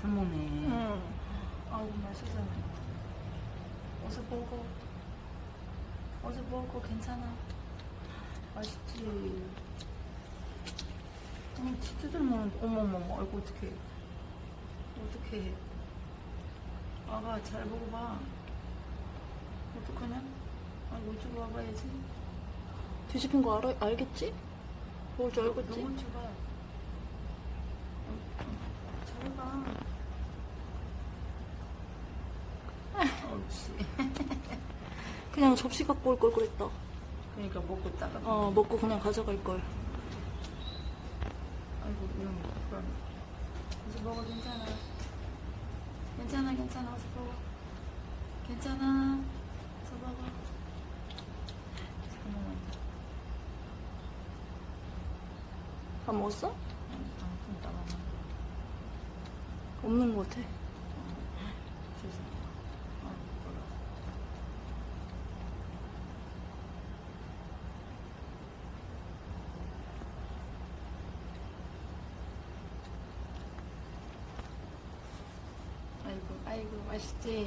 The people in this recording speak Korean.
잘 먹네. 응. 아이고 맛있어. 어서 먹어. 어서 먹어 괜찮아. 맛있지. 음, 진짜 잘 먹는다. 어머머머. 아이고 어떡해. 어떡해. 아가 잘 먹어봐. 어떡하냐? 아이고 이쪽으로 와봐야지. 뒤집힌 거 알아, 알겠지? 먹을 줄 알겠지? 너무 줘봐. 잘해봐. 옳지. 그냥 접시 갖고 올 걸 그랬다. 그러니까 먹고 따가. 어, 먹고 그냥 가져갈 걸. 아이고 이런 거 그럼. 어서 먹어 괜찮아. 괜찮아 괜찮아 어서 먹어. 괜찮아. 어서 먹어. 잠깐만. 다 먹었어? 좀 따가. 없는 것 같아. 세상에. 아이고 뭐라. 아이고 맛있지.